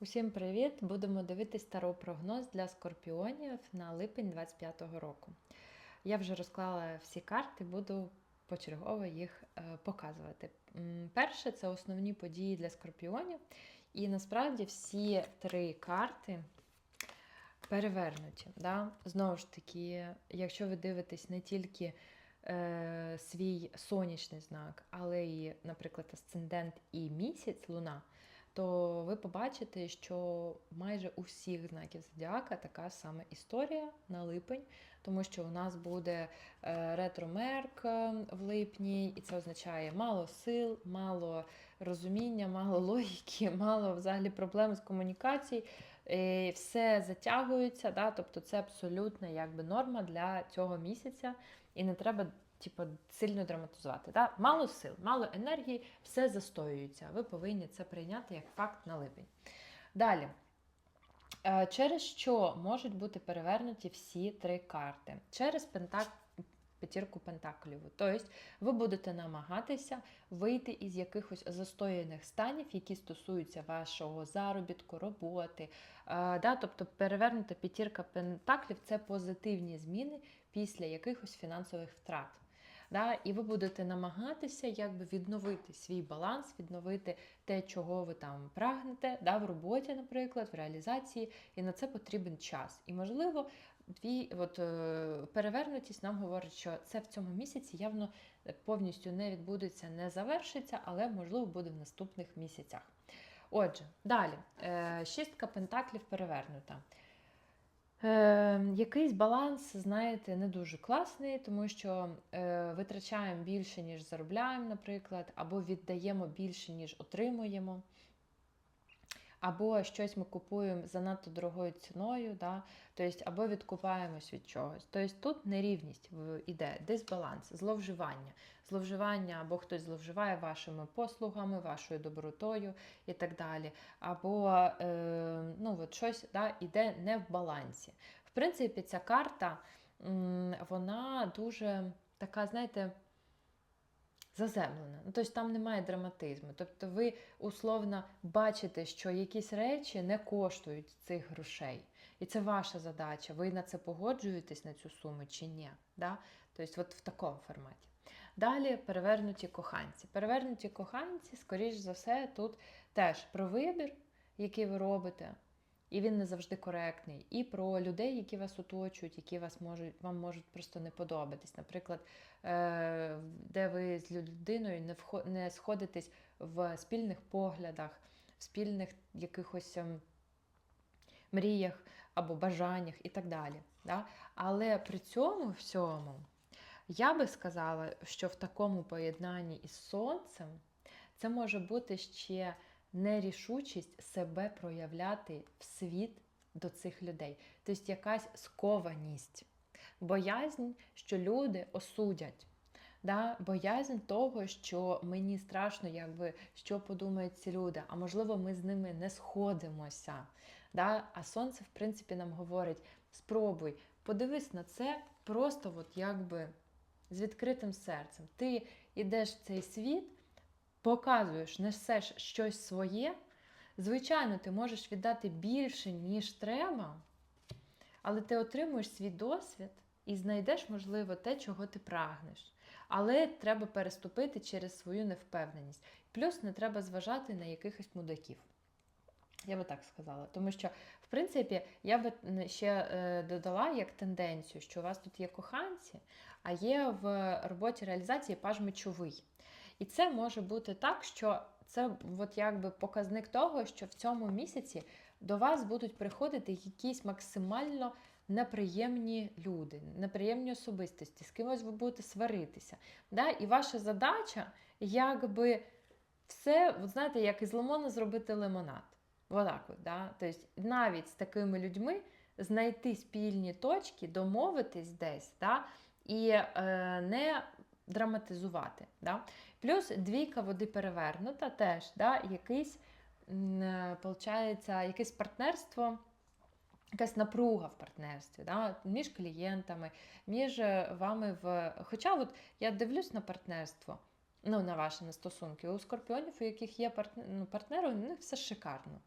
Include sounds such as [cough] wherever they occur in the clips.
Усім привіт! Будемо дивитись старий прогноз для скорпіонів на липень 25-го року. Я вже розклала всі карти, буду почергово їх е, показувати. Перше це основні події для скорпіонів, і насправді всі три карти перевернуті. Да? Знову ж таки, якщо ви дивитесь не тільки е, свій сонячний знак, але й, наприклад, асцендент і місяць, луна, то ви побачите, що майже у всіх знаків зодіака така сама історія на липень, тому що у нас буде е, ретро-мерк е, в липні, і це означає мало сил, мало розуміння, мало логіки, [laughs] мало взагалі проблем з комунікацією. Е, Все затягується, да? тобто це абсолютно якби норма для цього місяця, і не треба типу, сильно драматизувати. Да? Мало сил, мало енергії, все застоюється. Ви повинні це прийняти як факт на липень. Далі. Е, Через що можуть бути перевернуті всі три карти? Через пентак... п'ятірку пентаклів. Тобто ви будете намагатися вийти із якихось застояних станів, які стосуються вашого заробітку, роботи. Е, Да? Тобто перевернута п'ятірка пентаклів це позитивні зміни після якихось фінансових втрат. Да? І ви будете намагатися якби відновити свій баланс, відновити те, чого ви там прагнете, да? в роботі, наприклад, в реалізації, і на це потрібен час. І, можливо, дві от, е, перевернутість нам говорить, що це в цьому місяці явно повністю не відбудеться, не завершиться, але, можливо, буде в наступних місяцях. Отже, далі, Е, шістка пентаклів перевернута. Е, якийсь баланс, знаєте, не дуже класний, тому що е, витрачаємо більше, ніж заробляємо, наприклад, або віддаємо більше, ніж отримуємо, або щось ми купуємо занадто дорогою ціною, да? тобто, або відкупаємось від чогось. Тобто тут нерівність іде, дисбаланс, зловживання. Зловживання, або хтось зловживає вашими послугами, вашою добротою і так далі. Або е, ну, от щось да, іде не в балансі. В принципі, ця карта вона дуже така, знаєте, заземлена. Ну, тобто там немає драматизму. Тобто ви условно бачите, що якісь речі не коштують цих грошей. І це ваша задача. Ви на це погоджуєтесь на цю суму чи ні. Да? Тобто, от в такому форматі. Далі перевернуті коханці. Перевернуті коханці, скоріш за все, тут теж про вибір, який ви робите, і він не завжди коректний, і про людей, які вас оточують, які вас можуть, вам можуть просто не подобатись. Наприклад, е, де ви з людиною не, сходитесь в спільних поглядах, в спільних якихось ем, мріях або бажаннях і так далі. Да? Але при цьому всьому я би сказала, що в такому поєднанні із сонцем це може бути ще нерішучість себе проявляти в світ до цих людей. Тобто якась скованість, боязнь, що люди осудять. Да? Боязнь того, що мені страшно, якби, що подумають ці люди, а можливо, ми з ними не сходимося. Да? А сонце, в принципі, нам говорить: спробуй, подивись на це просто от якби з відкритим серцем. Ти йдеш в цей світ, показуєш, несеш щось своє. Звичайно, ти можеш віддати більше, ніж треба, але ти отримуєш свій досвід і знайдеш, можливо, те, чого ти прагнеш. Але треба переступити через свою невпевненість. Плюс не треба зважати на якихось мудаків. Я би так сказала. Тому що, в принципі, я би ще е, додала як тенденцію, що у вас тут є коханці, а є в роботі реалізації паж мечовий. І це може бути так, що це от якби показник того, що в цьому місяці до вас будуть приходити якісь максимально неприємні люди, неприємні особистості, з кимось ви будете сваритися. Да? І ваша задача, якби все, от знаєте, як із лимона зробити лимонад. Отак от, да? Тобто навіть з такими людьми знайти спільні точки, домовитись десь, да? і е, не драматизувати. Да? Плюс двійка води перевернута теж, да? якийсь, е, получається, якесь партнерство. Якась напруга в партнерстві да? між клієнтами, між е, вами в. Хоча от я дивлюсь на партнерство, ну, на ваші на стосунки. У скорпіонів, у яких є ну, партнери, у них все шикарно.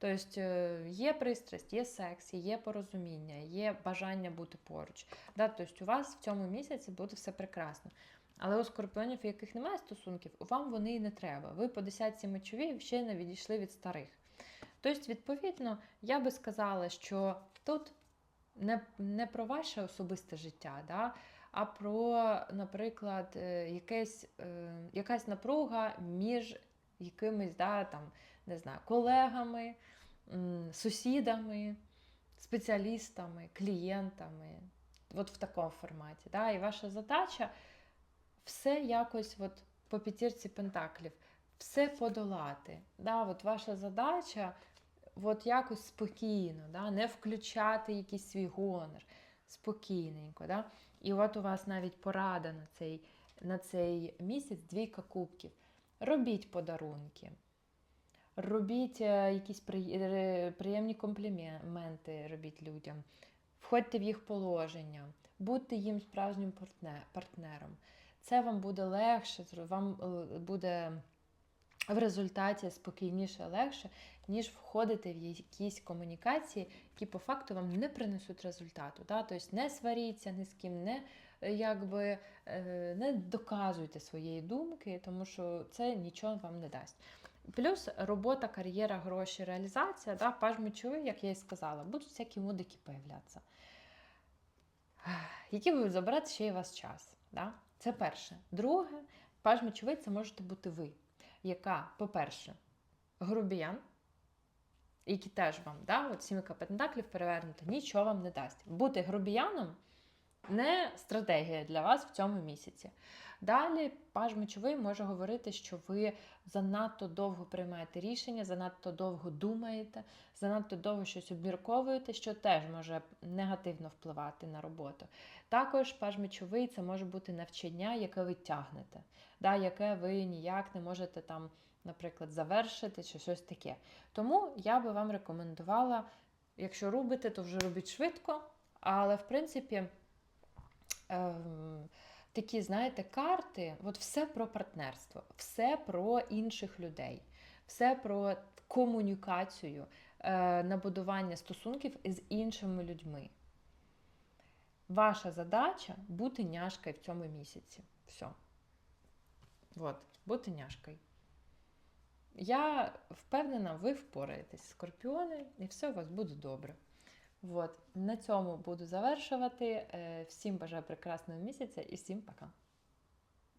Тобто е, є пристрасть, є секс, є порозуміння, є бажання бути поруч. Да? Тобто у вас в цьому місяці буде все прекрасно. Але у скорпіонів, у яких немає стосунків, вам вони і не треба. Ви по десятці мечові ще не відійшли від старих. Тобто, відповідно, я би сказала, що тут не, не про ваше особисте життя, да? а про, наприклад, е, якесь, е, якась напруга між якимись да, там, не знаю, колегами, сусідами, спеціалістами, клієнтами. От в такому форматі. Да? І ваша задача все якось от по п'ятірці пентаклів, все подолати. Да? От ваша задача от якось спокійно, да? не включати якийсь свій гонор, спокійненько. Да? І от у вас навіть порада на цей, на цей місяць двійка кубків. Робіть подарунки. Робіть е, якісь е, приємні компліменти робіть людям, входьте в їх положення, будьте їм справжнім партнером. Це вам буде легше, вам е, буде в результаті спокійніше, легше, ніж входити в якісь комунікації, які по факту вам не принесуть результату. Да? Тобто не сваріться ні з ким, не, е, якби, е, не доказуйте своєї думки, тому що це нічого вам не дасть. Плюс робота, кар'єра, гроші, реалізація, да, паж мечовий, як я і сказала, будуть всякі мудики появлятися, які будуть забирати ще й вас час. Да? Це перше. Друге, паж мечовий це можете бути ви, яка, по-перше, грубіян, які теж вам, да, от сімка пентаклів перевернути, нічого вам не дасть. Бути грубіяном не стратегія для вас в цьому місяці. Далі паж мечовий може говорити, що ви занадто довго приймаєте рішення, занадто довго думаєте, занадто довго щось обмірковуєте, що теж може негативно впливати на роботу. Також паж мечовий це може бути навчання, яке ви тягнете, да, яке ви ніяк не можете там, наприклад, завершити чи щось таке. Тому я би вам рекомендувала, якщо робите, то вже робіть швидко, але в принципі. Ем, такі, знаєте, карти, от все про партнерство, все про інших людей, все про комунікацію, е, набудування стосунків з іншими людьми. Ваша задача бути няшкою в цьому місяці. Все. От, бути няшкою. Я впевнена, ви впораєтесь, скорпіони, і все у вас буде добре. От, на цьому буду завершувати. Е, Всім бажаю прекрасного місяця і всім пока.